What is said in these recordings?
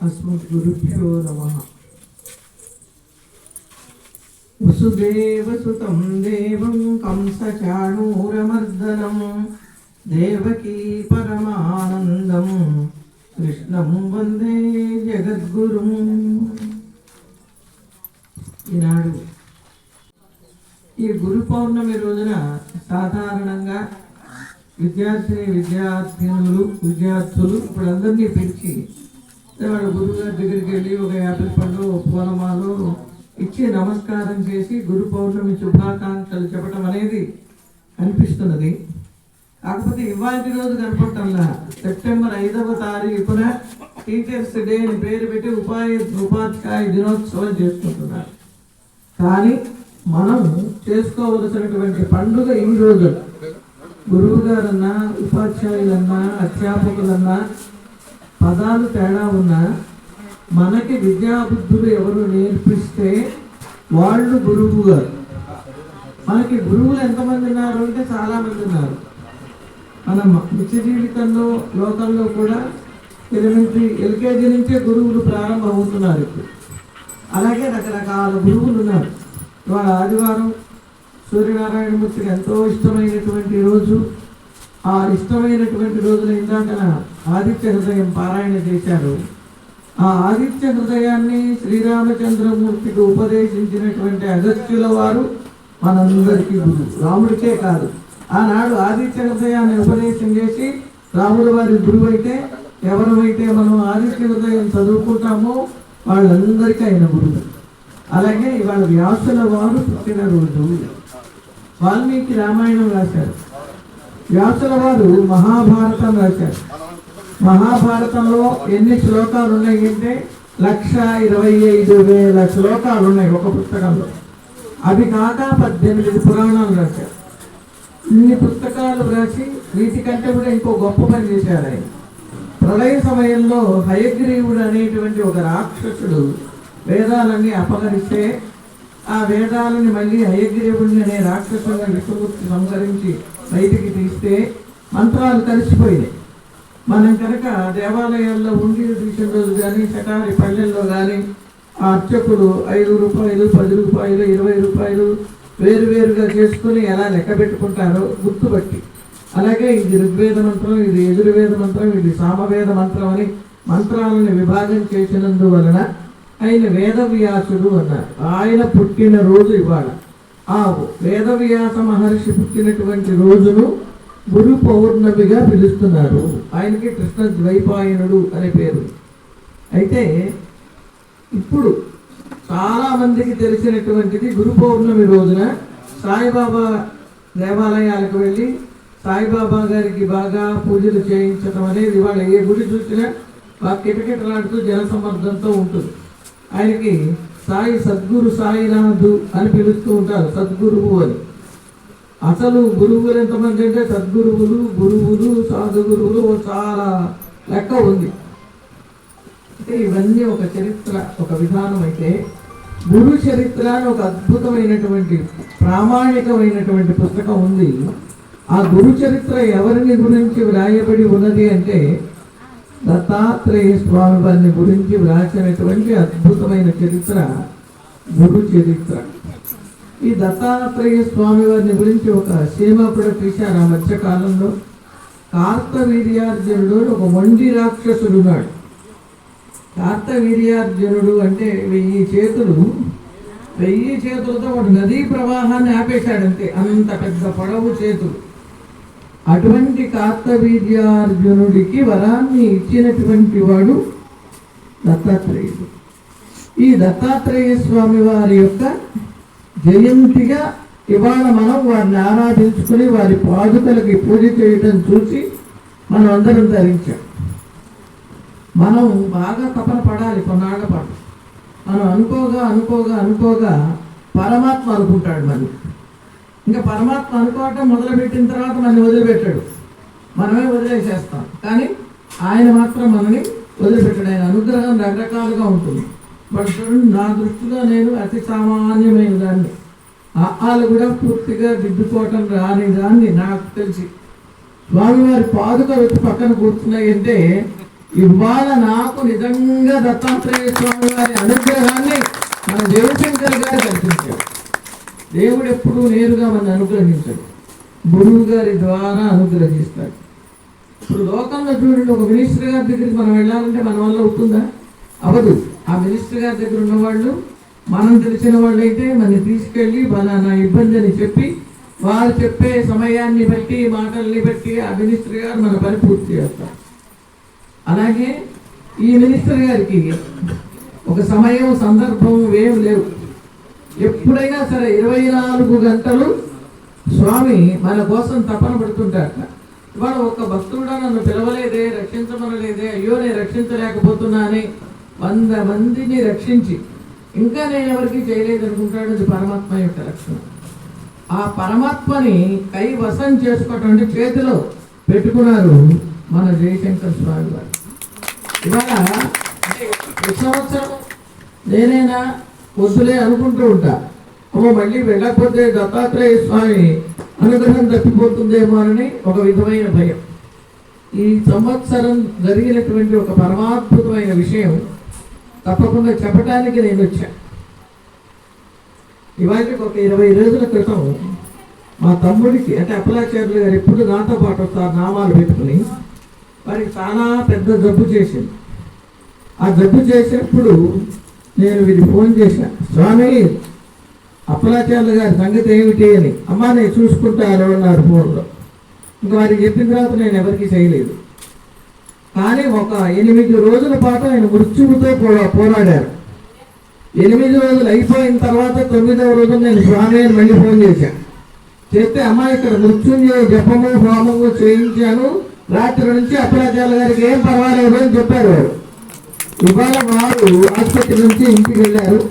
अस्मद्गुरुभ्यो नमः वसुदेवसुतं देवं कंसचाणूरमर्दनं देवकी परमानन्दं कृष्णं వందే జగద్గురుం ఈనాడు ఈ గురు పౌర్ణమి రోజున సాధారణంగా విద్యార్థిని విద్యార్థినులు విద్యార్థులు ఇప్పుడు అందరినీ పిలిచి వాళ్ళ గురువు గారి దగ్గరికి వెళ్ళి ఒక యాపిల్ పండు పూలమాలు ఇచ్చి నమస్కారం చేసి గురు పౌర్ణమి శుభాకాంక్షలు చెప్పడం అనేది అనిపిస్తున్నది కాకపోతే ఇవాటి రోజు కనపడటంలా. సెప్టెంబర్ ఐదవ తారీఖున టీచర్స్ డే అని పేరు పెట్టి ఉపాధి ఉపాధ్యాయ దినోత్సవం చేసుకుంటున్నారు. కానీ మనం చేసుకోవలసినటువంటి పండుగ ఈ రోజు. గురువు గారన్నా ఉపాధ్యాయులన్నా అధ్యాపకులన్నా పదాలు తేడా ఉన్నా మనకి విద్యాబుద్ధులు ఎవరు నేర్పిస్తే వాళ్ళు గురువు గారు. మనకి గురువులు ఎంతమంది ఉన్నారు అంటే చాలామంది ఉన్నారు. మన నిత్య జీవితంలో లోకంలో కూడా ఎలిమెంటరీ ఎల్కేజీ నుంచే గురువులు ప్రారంభం అవుతున్నారు ఇప్పుడు. అలాగే రకరకాల గురువులు ఉన్నారు. ఇవాళ ఆదివారం సూర్యనారాయణమూర్తికి ఎంతో ఇష్టమైనటువంటి రోజు. ఆ ఇష్టమైనటువంటి రోజులు ఇందాక ఆదిత్య హృదయం పారాయణ చేశారు. ఆ ఆదిత్య హృదయాన్ని శ్రీరామచంద్రమూర్తికి ఉపదేశించినటువంటి అగత్యుల వారు మనందరికీ గురు రాముడికే కాదు. ఆనాడు ఆదిత్య హృదయాన్ని ఉపదేశం చేసి రాముడు వారి గురువు అయితే ఎవరైతే మనం ఆదిత్య హృదయం చదువుకుంటామో వాళ్ళందరికీ ఆయన గురువు. అలాగే ఇవాళ వ్యాసుల వారు పుట్టినరోజు. వాల్మీకి రామాయణం రాశారు. వ్యాసుల వారు మహాభారతం రాశారు మహాభారతంలో ఎన్ని శ్లోకాలు ఉన్నాయి అంటే లక్ష ఇరవై ఐదు వేల శ్లోకాలు ఉన్నాయి ఒక పుస్తకంలో. అవి కాక పద్దెనిమిది పురాణాలు రాశారు. ఇన్ని పుస్తకాలు రాసి వీటికంటే కూడా ఇంకో గొప్ప పని చేశారు ఆయన. ప్రళయ సమయంలో హయగ్రీవుడు అనేటువంటి ఒక రాక్షసుడు వేదాలన్నీ అపహరిస్తే ఆ వేదాలని మళ్ళీ హయగ్రీవుడిని అనే రాక్షసుని విష్ణుమూర్తి సంహరించి బయటికి తీస్తే మంత్రాలు కలిసిపోయినాయి మనం కనుక దేవాలయాల్లో ఉండి తీసిన రోజు కానీ శటారి పల్లెల్లో కానీ ఆ అర్చకులు ఐదు రూపాయలు పది రూపాయలు ఇరవై రూపాయలు వేరువేరుగా చేసుకుని ఎలా లెక్క పెట్టుకుంటారో గుర్తుపట్టి. అలాగే ఇది ఋగ్వేద మంత్రం ఇది యజుర్వేద మంత్రం ఇది సామవేద మంత్రం అని మంత్రాలను విభాగం చేసినందువలన ఆయన వేదవ్యాసుడు అన్నారు. ఆయన పుట్టిన రోజు ఇవాళ. ఆ వేదవ్యాస మహర్షి పుట్టినటువంటి రోజును గురు పౌర్ణమిగా పిలుస్తున్నారు. ఆయనకి కృష్ణ ద్వైపాయనుడు అనే పేరు. అయితే ఇప్పుడు చాలామందికి తెలిసినటువంటిది గురు పౌర్ణమి రోజున సాయిబాబా దేవాలయాలకు వెళ్ళి సాయిబాబా గారికి బాగా పూజలు చేయించడం అనేది ఇవాళ ఏ గుడి చూసినా బాగా కిటకిటలాడుతూ జనసమర్థంతో ఉంటుంది. ఆయనకి సాయి సద్గురు సాయినాథు అని పిలుస్తూ ఉంటారు సద్గురువు అని. అసలు గురువులు ఎంతమంది అంటే సద్గురువులు గురువులు సాధు గురువులు చాలా లెక్క ఉంది. అంటే ఇవన్నీ ఒక చరిత్ర ఒక విధానం అయితే గురు చరిత్ర అని ఒక అద్భుతమైనటువంటి ప్రామాణికమైనటువంటి పుస్తకం ఉంది. ఆ గురు చరిత్ర ఎవరిని గురించి వ్రాయబడి ఉన్నది అంటే దత్తాత్రేయ స్వామి వారిని గురించి వ్రాసినటువంటి అద్భుతమైన చరిత్ర గురు చరిత్ర. ఈ దత్తాత్రేయ స్వామి వారిని గురించి ఒక సినిమా కూడా తీశారు ఆ మధ్యకాలంలో కార్తవీర్యార్జునుడు ఒక మొండి రాక్షసుడు ఉన్నాడు. కార్తవీర్యార్జునుడు అంటే వెయ్యి చేతులు. వెయ్యి చేతులతో వాడు నదీ ప్రవాహాన్ని ఆపేశాడంతే. అంత పెద్ద పొడవు చేతులు. అటువంటి కార్తవీర్యార్జునుడికి వరాన్ని ఇచ్చినటువంటి వాడు దత్తాత్రేయుడు. ఈ దత్తాత్రేయ స్వామి వారి యొక్క జయంతిగా ఇవాళ మనం వారిని ఆరాధించుకుని వారి పాదుకలకి పూజ చేయడం చూసి మనం అందరం ధరించాం. మనం బాగా తపన పడాలి కొన్నాళ్ళ పాటు. మనం అనుకోగా అనుకోగా అనుకోగా పరమాత్మ అనుకుంటాడు మనం ఇంకా పరమాత్మ అనుకోవటం మొదలుపెట్టిన తర్వాత మనల్ని వదిలిపెట్టాడు. మనమే వదిలేసేస్తాం. కానీ ఆయన మాత్రం మనని వదిలిపెట్టాడు. ఆయన అనుగ్రహం రకరకాలుగా ఉంటుంది. బట్ చూడండి నా దృష్టిలో నేను అతి సామాన్యమైన దాన్ని. ఆహాలు కూడా పూర్తిగా దిద్దుకోవటం రాని దాన్ని నాకు తెలిసి. స్వామివారి పాదుక వచ్చి పక్కన కూర్చున్నాయంటే ఇవాళ నాకు నిజంగా దత్తాత్రేయ స్వామి వారి అనుగ్రహాన్ని మన దేవశంకర్ గారు కల్పించాడు దేవుడు ఎప్పుడూ నేరుగా మనం అనుగ్రహించడు. గురువు గారి ద్వారా అనుగ్రహిస్తాడు. ఇప్పుడు లోకంలో చూడండి ఒక మినిస్టర్ గారి దగ్గరికి మనం వెళ్ళాలంటే మన వల్ల అవుతుందా అవదు ఆ మినిస్టర్ గారి దగ్గర ఉన్నవాళ్ళు మనం తెలిసిన వాళ్ళు అయితే మనని తీసుకెళ్ళి నా ఇబ్బంది అని చెప్పి వారు చెప్పే సమయాన్ని బట్టి మాటల్ని బట్టి ఆ మినిస్టర్ గారు మన పని పూర్తి చేస్తారు. అలాగే ఈ మినిస్టర్ గారికి ఒక సమయం సందర్భం ఏం లేవు. ఎప్పుడైనా సరే ఇరవై నాలుగు గంటలు స్వామి మన కోసం తపన పడుతుంటారట. ఇవాళ ఒక భక్తుడా నన్ను పిలవలేదే రక్షించమనలేదే అయ్యో నేను రక్షించలేకపోతున్నానే వంద మందిని రక్షించి ఇంకా నేను ఎవరికి చేయలేదు అనుకుంటాడు అది పరమాత్మ యొక్క లక్షణం. ఆ పరమాత్మని కై వశం చేసుకోవటం అంటే చేతిలో పెట్టుకున్నారు మన జయశంకర్ స్వామి వారు. ఇవాళ ప్రతి సంవత్సరం నేనైనా వద్దులే అనుకుంటూ ఉంటా. అమ్మో మళ్ళీ వెళ్ళకపోతే దత్తాత్రేయ స్వామి అనుగ్రహం తప్పిపోతుందేమో అని ఒక విధమైన భయం. ఈ సంవత్సరం జరిగినటువంటి ఒక పరమాద్భుతమైన విషయం తప్పకుండా చెప్పడానికి నేను వచ్చా. ఇవాళకి ఒక ఇరవై రోజుల క్రితం మా తమ్ముడికి అంటే అప్పలాచార్యులు గారు ఎప్పుడు నాతో పాటు వస్తారు నామాలు పెట్టుకుని వారికి చాలా పెద్ద జబ్బు చేసింది. ఆ జబ్బు చేసినప్పుడు నేను వీరికి ఫోన్ చేసిన స్వామి అప్పలాచార్యులు గారి సంగతి ఏమిటి అని అమ్మా నేను చూసుకుంటాను అన్నారు ఫోన్లో. ఇంకా వారికి చెప్పిన తర్వాత నేను ఎవరికి చేయలేదు. కానీ ఒక ఎనిమిది రోజుల పాటు ఆయన మృత్యువుతో పోరా పోరాడారు ఎనిమిది రోజులు అయిపోయిన తర్వాత తొమ్మిదవ రోజు నేను స్వామి అని మళ్ళీ ఫోన్ చేశాను చేస్తే అమ్మ ఇక్కడ మృత్యుంజయ జపము హోమము చేయించాను. రాత్రి నుంచి అప్పలాచార్య గారికి ఏం పర్వాలేదు అని చెప్పారు వారు. ఇవాళ వారు ఆసుపత్రి నుంచి ఇంటికి వెళ్ళారు.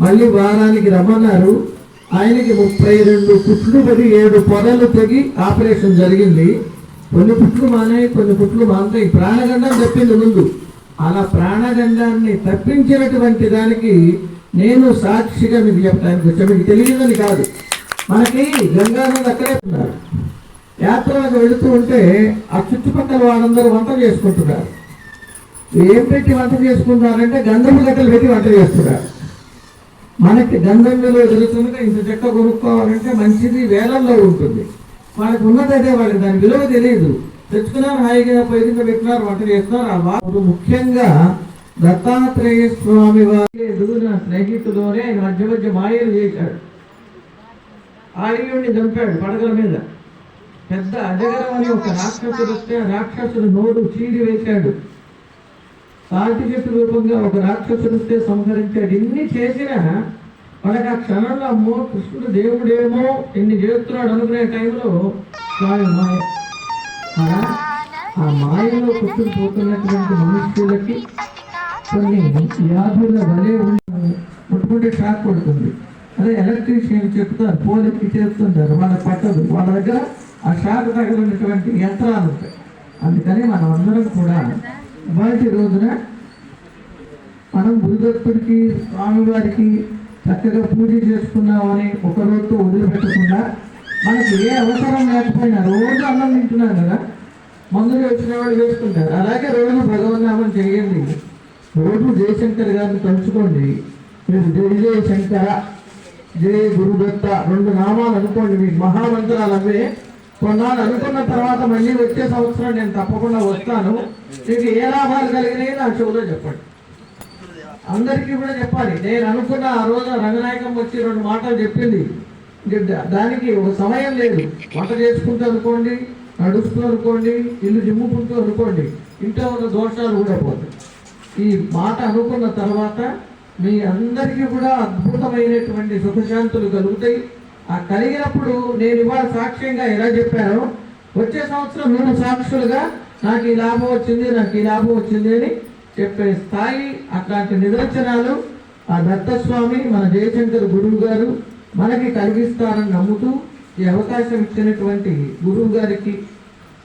మళ్ళీ వారానికి రమ్మన్నారు. ఆయనకి ముప్పై రెండు పుట్లు పడి ఏడు పొరలు తెగి ఆపరేషన్ జరిగింది. కొన్ని పుట్లు మానాయి కొన్ని పుట్లు మానతాయి ప్రాణగండం తప్పింది ముందు. అలా ప్రాణగండాన్ని తప్పించినటువంటి దానికి నేను సాక్షిగా మీకు చెప్పడానికి వచ్చా మీకు తెలియదని కాదు. మనకి గంగానంద అక్కడే ఉన్నారు. యాత్ర వెళుతూ ఉంటే ఆ చుట్టుపక్కల వాళ్ళందరూ వంట చేసుకుంటున్నారు. ఏం పెట్టి వంట చేసుకుంటారంటే గంధం గట్టలు పెట్టి వంట చేస్తున్నారు. మనకి గంధం విలువ తెలుస్తుంది ఇంత చెక్క కొనుక్కోవాలంటే మంచిది వేలల్లో ఉంటుంది. వాళ్ళకి ఉన్నది అదే వాళ్ళకి దాని విలువ తెలియదు. తెచ్చుకున్నారు హాయిగా పొయ్యి పెట్టినారు వంట చేస్తున్నారు. ఆ వారు ముఖ్యంగా దత్తాత్రేయ స్వామి వారి ఎదుగున స్నేహితులోనే ఆయన మధ్య మధ్య మాయలు చేశాడు. ఆర్యుడిని చంపాడు పడగల మీద. పెద్ద అజగరం అని ఒక రాక్షసుడు వస్తే రాక్షసుడు నోడు చీరి వేశాడు. తాటి రూపంగా ఒక రాక్షసుడితే సంహరించాడు. ఇన్ని చేసినా వాళ్ళకి ఆ క్షణంలో అమ్మో కృష్ణుడు దేవుడేమో ఇన్ని చేస్తున్నాడు అనుకునే టైంలో స్వామి మాయ. ఆ మాయలో పుట్టుకుపోతున్నటువంటి మనుష్యులకి కొన్ని వ్యాధుల వలె ఉండి ముట్టుకుంటే షాక్ కొడుతుంది. అదే ఎలక్ట్రీషియన్ చెప్తారు పోలికి చేస్తుంటారు వాళ్ళకి పట్టదు. వాళ్ళ దగ్గర ఆ షాక్ తగిలినటువంటి యంత్రాలు ఉంటాయి. అందుకని మనం అందరం కూడా మొదటి రోజున మనం గురుదత్తుడికి స్వామివారికి చక్కగా పూజ చేసుకున్నామని ఒక రోజుతో వదిలిపెట్టకుండా మనకి ఏ అవసరం లేకపోయినా రోజు అన్నం తింటున్నాం కదా. మందులు వచ్చిన వాళ్ళు చేసుకుంటారు అలాగే రోజు భగవన్నామం చేయండి. రోజు జయశంకర్ గారిని తలుచుకోండి. మీరు జయ జయశంకర జయ గురుదత్త రెండు నామాలు అనుకోండి. మీకు మహామంత్రాలు అవే. కొన్నాళ్ళు అనుకున్న తర్వాత మళ్ళీ వచ్చే సంవత్సరం నేను తప్పకుండా వస్తాను. మీకు ఏ లాభాలు కలిగినాయి నా చెవులో చెప్పండి. అందరికీ కూడా చెప్పాలి. నేను అనుకున్న ఆ రోజు రంగనాయకం వచ్చి రెండు మాటలు చెప్పింది. దానికి ఒక సమయం లేదు. వంట చేసుకుంటూ అనుకోండి నడుస్తూ అనుకోండి ఇల్లు జిమ్ముకుంటూ అనుకోండి ఇంట్లో ఉన్న దోషాలు కూడా పోతాయి. ఈ మాట అనుకున్న తర్వాత మీ అందరికీ కూడా అద్భుతమైనటువంటి సుఖశాంతులు కలుగుతాయి. ఆ కలిగినప్పుడు నేను ఇవాళ సాక్ష్యంగా ఎలా చెప్పాను వచ్చే సంవత్సరం నేను సాక్షులుగా నాకు ఈ లాభం వచ్చింది నాకు ఈ లాభం వచ్చింది అని చెప్పే స్థాయి అట్లాంటి నిదర్శనాలు ఆ దత్తస్వామి మన జయశంకర్ గురువు గారు మనకి కలిగిస్తారని నమ్ముతూ ఈ అవకాశం ఇచ్చినటువంటి గురువు గారికి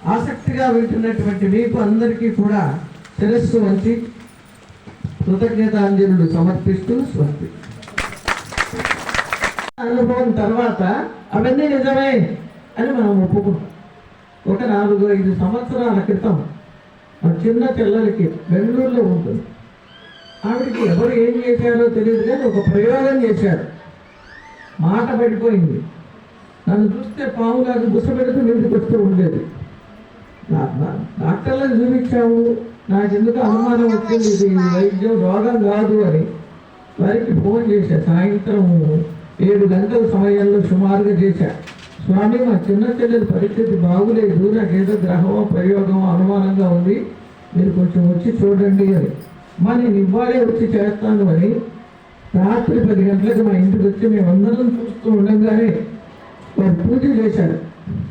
ఆసక్తిగా వింటున్నటువంటి మీకు అందరికీ కూడా శిరస్సు వంచి కృతజ్ఞతాంజలుడు సమర్పిస్తూ స్వర్పిస్తూ అనుభవం తర్వాత అవన్నీ నిజమే అని మనం ఒప్పుకున్నాం ఒక నాలుగు ఐదు సంవత్సరాల క్రితం మా చిన్న పిల్లలకి బెంగళూరులో ఉంటుంది. ఆవిడకి ఎవరు ఏం చేశారో తెలియదు కానీ ఒక ప్రయోగం చేశారు. మాట పడిపోయింది. నన్ను చూస్తే పావులాగా బుసపెడుతూ ఇంటికి వస్తూ ఉండేది. డాక్టర్లను నా- చూపించాము. నాకెందుకు అనుమానం వచ్చింది. ఇది వైద్యం రోగం కాదు అని వారికి ఫోన్ చేశా. సాయంత్రం ఏడు గంటల సమయంలో సుమారుగా చేశాను స్వామి మా చిన్న చెల్లెలి పరిస్థితి బాగులేదు. నాకేదో గ్రహమో ప్రయోగమో అనుమానంగా ఉంది. మీరు కొంచెం వచ్చి చూడండి అని. మా నేను ఇవ్వాలే వచ్చి చేస్తాను అని. రాత్రి పది గంటలకు మా ఇంటికి వచ్చి మేమందరం చూస్తూ ఉండగానే వారు పూజ చేశారు.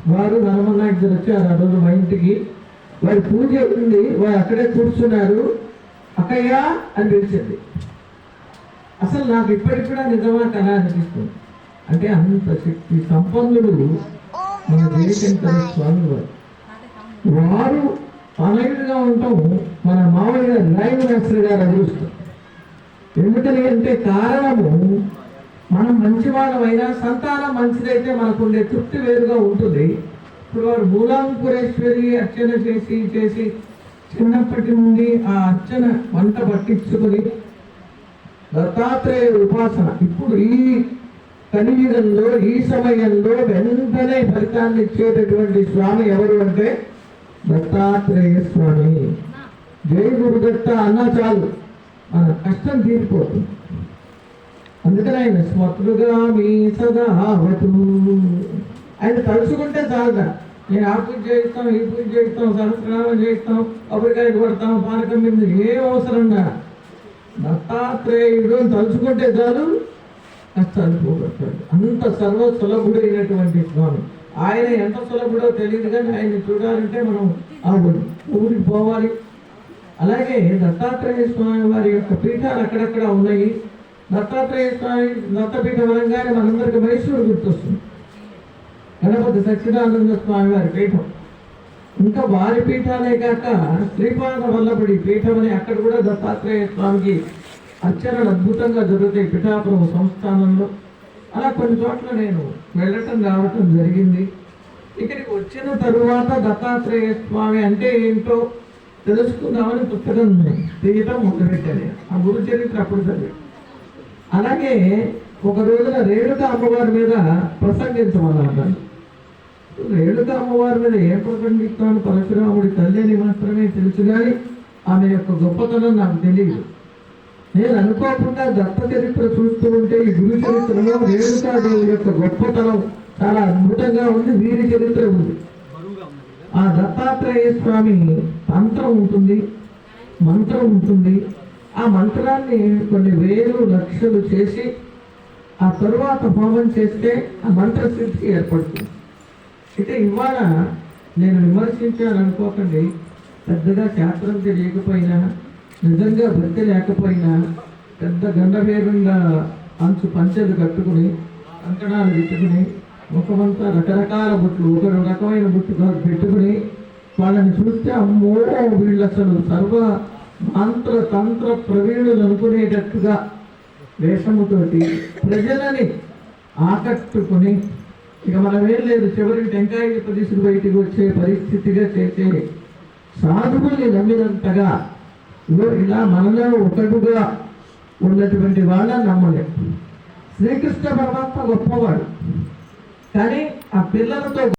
వారు నరమన్న వచ్చి వచ్చారు ఆ రోజు మా ఇంటికి. వారి పూజ ఉంది. వారు అక్కడే కూర్చున్నారు. అక్కయ్యా అని పిలిచింది. అసలు నాకు ఇప్పటికి కూడా నిజమా కదా అనిపిస్తుంది. అంటే అంత శక్తి సంపన్నుడు మన జయశంకర స్వామి వారు వారు తనయుడిగా ఉండటం మన మామూలుగా లైవ్ నర్సరీ గారు అదృష్టం ఎందుకని అంటే కారణము మనం మంచివాళ్ళమైనా సంతానం మంచిదైతే మనకు ఉండే తృప్తి వేరుగా ఉంటుంది. ఇప్పుడు వారు మూలాంకురేశ్వరి అర్చన చేసి చేసి చిన్నప్పటి నుండి ఆ అర్చన వంట పట్టించుకొని దత్తాత్రేయ ఉపాసన. ఇప్పుడు ఈ కలియుగంలో ఈ సమయంలో వెంటనే ఫలితాన్ని ఇచ్చేటటువంటి స్వామి ఎవరు అంటే దత్తాత్రేయ స్వామి. జై గురుదత్త అన్నా చాలు. మన కష్టం తీరిపోతుంది. అందుకని ఆయన స్మృతులుగా మీ సదావతు ఆయన తలుచుకుంటే చాలుగా నేను ఆ పూజ చేయిస్తాం ఈ పూజ చేయిస్తాం సహస్రనామం చేయిస్తాం కొబ్బరికాయలు కొడతాం పానకం మీద ఏం అవసరంగా దత్తాత్రేయుడు అని తలుచుకుంటే చాలు కష్టాలు పోగొట్టాడు అంత సర్వ సులభుడైనటువంటి స్వామి. ఆయన ఎంత సులభుడో తెలియదు కానీ ఆయన చూడాలంటే మనం ఆ ఊరికి పోవాలి. అలాగే దత్తాత్రేయ స్వామి వారి యొక్క పీఠాలు అక్కడక్కడ ఉన్నాయి. దత్తాత్రేయ స్వామి దత్తపీఠం అనగానే మనందరికి మైసూరు గుర్తొస్తుంది. గణపతి సచ్చిదానంద స్వామి వారి పీఠం. ఇంకా వారి పీఠాలే కాక శ్రీపాద వల్లభుడి పీఠం అని అక్కడ కూడా దత్తాత్రేయ స్వామికి అర్చనలు అద్భుతంగా జరుగుతాయి పిఠాపురం సంస్థానంలో. అలా కొన్ని చోట్ల నేను వెళ్ళటం రావటం జరిగింది. ఇక్కడికి వచ్చిన తరువాత దత్తాత్రేయ స్వామి అంటే ఏంటో తెలుసుకుందామని పుస్తకం తీయటం మొదలుపెట్టాను. ఆ గురు చరిత్ర అప్పుడు చదివాను. అలాగే ఒక రోజున రేణుక అమ్మవారి మీద ప్రసంగించమన్నారు నన్ను. అమ్మవారి మీద ఏ ప్రసంగిస్తాను పరశురాముడి తల్లి అని మాత్రమే తెలుసు కానీ ఆమె యొక్క గొప్పతనం నాకు తెలియదు. నేను అనుకోకుండా దత్త చరిత్ర చూస్తూ ఉంటే ఈ గురు చరిత్రలో రేణుకాదేవి యొక్క గొప్పతనం చాలా అద్భుతంగా ఉంది వీరి చరిత్ర ఉంది. ఆ దత్తాత్రేయ స్వామి తంత్రం ఉంటుంది మంత్రం ఉంటుంది. ఆ మంత్రాన్ని కొన్ని వేలు లక్షలు చేసి ఆ తరువాత హోమం చేస్తే ఆ మంత్ర ఏర్పడుతుంది. అయితే ఇవాళ నేను విమర్శించాను అనుకోకండి. పెద్దగా శాస్త్రం తెలియకపోయినా నిజంగా భక్తి లేకపోయినా పెద్ద గండవేగంగా అంచు పంచెలు కట్టుకుని కంకణాలు పెట్టుకుని ముఖమంతా రకరకాల బుట్లు ఒక రకమైన బుట్టు పెట్టుకుని వాళ్ళని చూస్తే అమ్మో వీళ్ళు అసలు సర్వ మంత్ర తంత్ర ప్రవీణులు అనుకునేటట్టుగా వేషముతోటి ప్రజలని ఆకట్టుకుని ఇక మనం ఏం లేదు చివరికి టెంకాయ తీసుకు బయటికి వచ్చే పరిస్థితిగా చేసే సాధువుల్ని నమ్మినంతగా ఇలా మనలో ఒకడుగా ఉన్నటువంటి వాళ్ళ నమ్మలే. శ్రీకృష్ణ పరమాత్మ గొప్పవాడు. కానీ ఆ పిల్లలతో